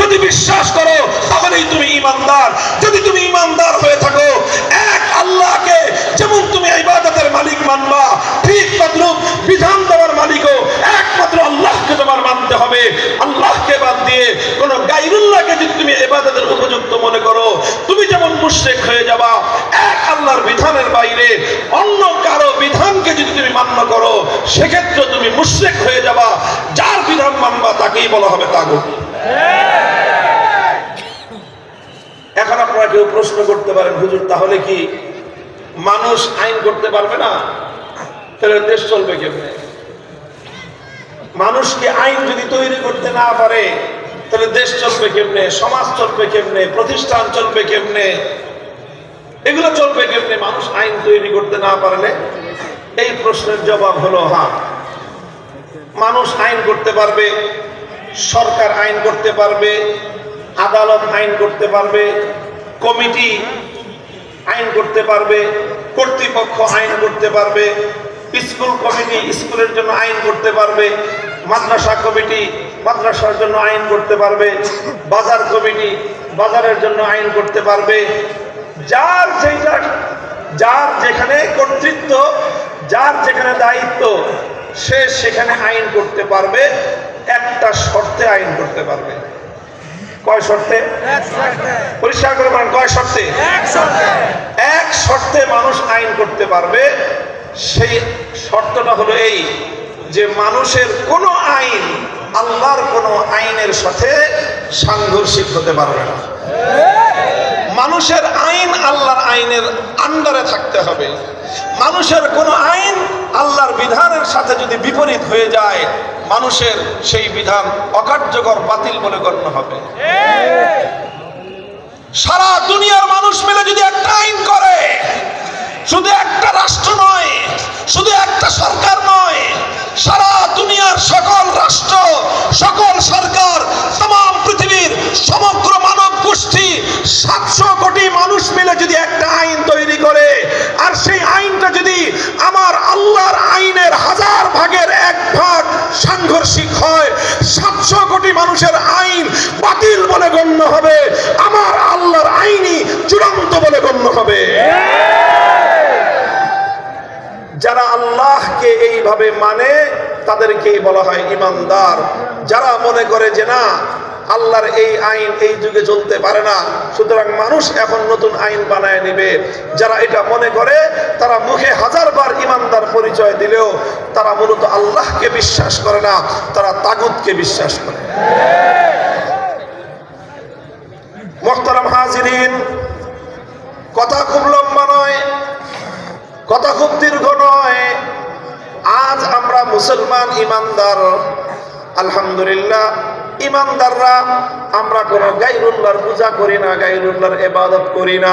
যদি বিশ্বাস করো তাহলেই তুমি ইমানদার। যদি তুমি ইমানদার হয়ে থাকো, এক আল্লাহকে যেমন তুমি ইবাদতের মালিক মানবা, ঠিক তদ্রুপ বিধান দেওয়ার মালিকও একমাত্র আল্লাহকে তোমার মানতে হবে। আল্লাহকে বাদ দিয়ে কোন গাইরুল্লাহকে যদি তুমি ইবাদতের উপযুক্ত মনে করো, তুমি যেমন মুশরিক হয়ে যাবা, এক আল্লাহর বিধানের বাইরে অন্য কারও বিধানকে যদি তুমি মান্য করো, সেক্ষেত্রে তুমি মুশরিক হয়ে যাবা। যার বিধান মানবা, তাকেই বলা হবে তাগুত। এখন আপনারা কেউ প্রশ্ন করতে পারেন, হুজুর, তাহলে কি মানুষ আইন করতে পারবে না? তাহলে দেশ চলবে কেমনে? মানুষকে আইন যদি তৈরি করতে না পারে, তাহলে দেশ চলবে কেমনে? সমাজ চলবে কেমনে? প্রতিষ্ঠান চলবে কেমনে? এগুলো চলবে কেমনে? মানুষ আইন তৈরি করতে না পারলে এই প্রশ্নের জবাব হলো হ্যাঁ মানুষ আইন করতে পারবে সরকার আইন করতে পারবে, আদালত আইন করতে পারবে, কমিটি আইন করতে পারবে, কর্তৃপক্ষ আইন করতে পারবে, স্কুল কমিটি স্কুলের জন্য আইন করতে পারবে, মাদ্রাসা কমিটি মাদ্রাসার জন্য আইন করতে পারবে, বাজার কমিটি বাজারের জন্য আইন করতে পারবে। যার যেটা, যার যেখানে কর্তৃত্ব, যার যেখানে দায়িত্ব, সে সেখানে আইন করতে পারবে। একটা শর্তে আইন করতে পারবে। কয় শর্তে? পরিষ্কার করে বলেন কয় শর্তে। এক শর্তে মানুষ আইন করতে পারবে সেই শর্তটা হলো এই যে মানুষের কোন আইন আল্লাহর কোন আইনের সাথে সাংঘর্ষিক হতে পারবে না। মানুষের আইন আল্লাহর আইনের আন্ডারে থাকতে হবে। মানুষের কোন আইন আল্লাহর বিধানের সাথে যদি বিপরীত হয়ে যায়, মানুষের সেই বিধান অকার্যকর, বাতিল বলে গণ্য হবে। সারা দুনিয়ার মানুষ মিলে যদি একটা আইন করে, শুধু একটা রাষ্ট্র নয়, শুধু একটা সরকার নয়, সারা দুনিয়ার সকল রাষ্ট্র সাংঘর্ষিক হয়, সাতশো কোটি মানুষের আইন বাতিল বলে গণ্য হবে, আমার আল্লাহর আইনই চূড়ান্ত বলে গণ্য হবে। যারা আল্লাহকে এইভাবে মানে তাদেরকেই বলা হয় ইমানদার। যারা মনে করে যে না, আল্লাহর এই আইন এই যুগে চলতে পারে না, সুতরাং মানুষ এখন নতুন আইন বানায় নেবে। যারা এটা মনে করে, তারা মুখে হাজারবার ইমানদার পরিচয় দিলেও তারা মূলত আল্লাহকে বিশ্বাস করে না, তারা তাগুতকে বিশ্বাস করে। মোহতারাম হাজিরিন, কথা খুব লম্বা নয়, কথা খুব দীর্ঘ নয়। আজ আমরা মুসলমান ইমানদার, আলহামদুলিল্লাহ, ইমানদাররা আমরা কোনো গাইরুল্লাহর পূজা করি না, গাইরুল্লাহর এবাদত করি না।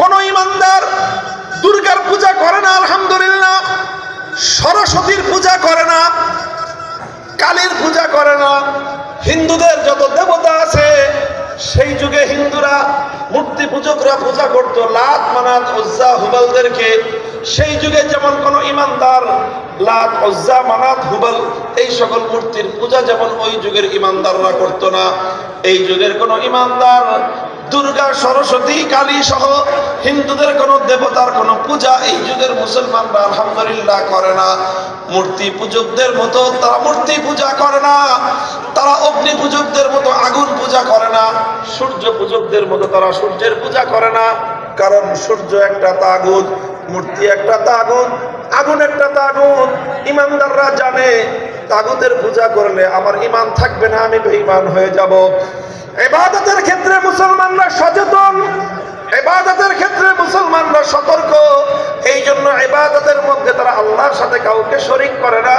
কোন ইমানদার দুর্গার পূজা করে না, আলহামদুলিল্লাহ। সরস্বতীর পূজা করে না, কালীর পূজা করে না, হিন্দুদের যত দেবতা আছে, সেই যুগে হিন্দুরা মূর্তি পূজকরা পূজা করতো, লাত মানাত, উজ্জা, হুবলদেরকে। সেই যুগে যেমন কোন ইমানদার, লাত, উজ্জা, মানাত, হুবল, এই সকল মূর্তির পূজা যেমন ওই যুগের ইমানদাররা করতো না, এই যুগের কোন ইমানদার দুর্গা, সরস্বতী, কালী সহ হিন্দুদের কোন দেবতার কোন পূজা এই যুগের মুসলমানরা আলহামদুলিল্লাহ করে না। মূর্তি পূজকদের মতো তারা মূর্তি পূজা করে না, তারা অগ্নি পূজকদের মতো আগুন পূজা করে না, সূর্য পূজকদের মতো তারা সূর্যের পূজা করে না, কারণ সূর্য একটা তাগুদ মূর্তি একটা তাগুদ আগুন একটা তাগুদ ইমানদাররা জানে তাগুদের পূজা করলে আমার ইমান থাকবে না, আমি বেঈমান হয়ে যাব। এবাদতের ক্ষেত্রে মুসলমানরা সচেতন, এবাদতের ক্ষেত্রে মুসলমানরা সতর্ক। এই জন্য এবাদতের মধ্যে তারা আল্লাহর সাথে কাউকে শরিক করে না।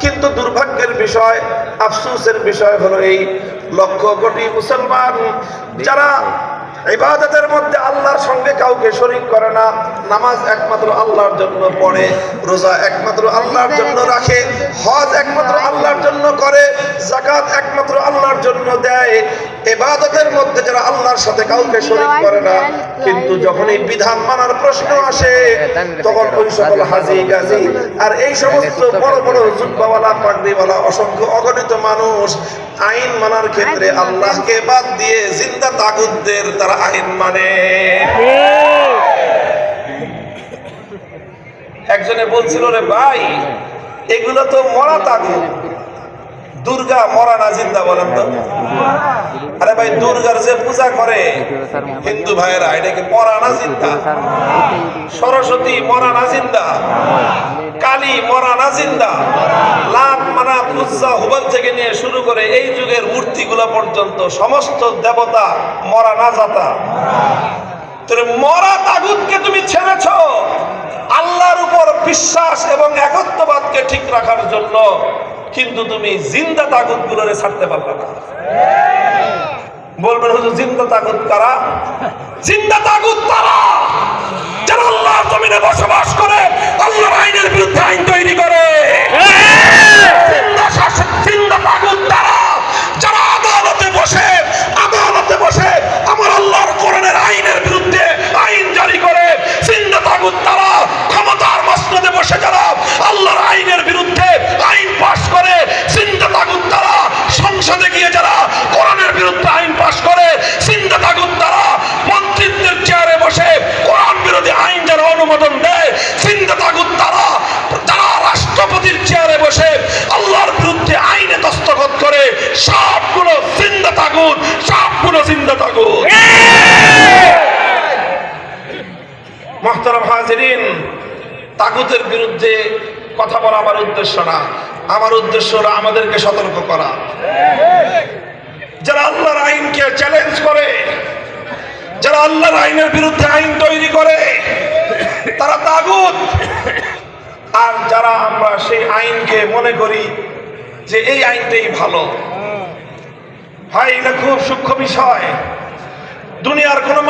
কিন্তু দুর্ভাগ্যের বিষয়, আফসুসের বিষয় হলো এই লক্ষ কোটি মুসলমান যারা ইবাদতের মধ্যে আল্লাহর সঙ্গে কাউকে শরিক করে না নামাজ একমাত্র আল্লাহর জন্য পড়ে রোজা একমাত্র আল্লাহর জন্য রাখে হজ একমাত্র আল্লাহর জন্য করে জাকাত একমাত্র আল্লাহর জন্য দেয়। এবাদতের মধ্যে যারা আল্লাহর সাথে কাউকে শরীক করে না কিন্তু যখন এই বিধান মানার প্রশ্ন আসে তখন ওই সকল হাজি গাজি আর এই সমস্ত বড় বড় জুব্বাওয়ালা পাগড়িওয়ালা অসংখ্য অগণিত মানুষ আইন মানার ক্ষেত্রে আল্লাহকে বাদ দিয়ে জিন্দা তাগুদদের তারা আইন মানে। একজনে বলছিল রে ভাই এগুলো তো মরা তাগুদ দুর্গা মরা না জিন্দা বলেন তো? আরে ভাই, দুর্গার যে পূজা করে, হিন্দু ভাইয়েরা এটাকে মরা না জিন্দা? সরস্বতী মরা না জিন্দা? কালী মরা না জিন্দা? লাভ মানা উজ্জা হুবল থেকে নিয়ে শুরু করে এই যুগের মূর্তিগুলো পর্যন্ত সমস্ত দেবতা মরা না তোরে মরা তাগুতকে তুমি ছেড়েছ। আল্লাহর উপর বিশ্বাস এবং একত্ববাদকে ঠিক রাখার জন্য কিন্তু তুমি জিন্দা তাগুত গুলোরে ছাড়তে পারবে না। বলবেন, হুজুর, জিন্দা তাগুত কারা? জিন্দা তাগুত তারা! যারা আল্লাহর জমিনে বসবাস করে, আল্লাহর আইনের বিরুদ্ধে আইন তৈরি করে। জিন্দা শাসক সবগুলো জিন্দা তাগুত সবগুলো জিন্দা তাগুত মহতারাম হাজিরিন তাগুতের বিরুদ্ধে কথা বলা আমার উদ্দেশ্য না। আমার উদ্দেশ্য হলো আমাদেরকে সতর্ক করা। যারা আল্লাহর আইনকে চ্যালেঞ্জ করে যারা আল্লাহর আইনের বিরুদ্ধে আইন তৈরি করে তারা তাগুত। আর যারা আমরা সেই আইনকে মনে করি যে এই আইনটাই ভালো ভাই এটা খুব সূক্ষ্ম বিষয়। দুনিয়ার কোনো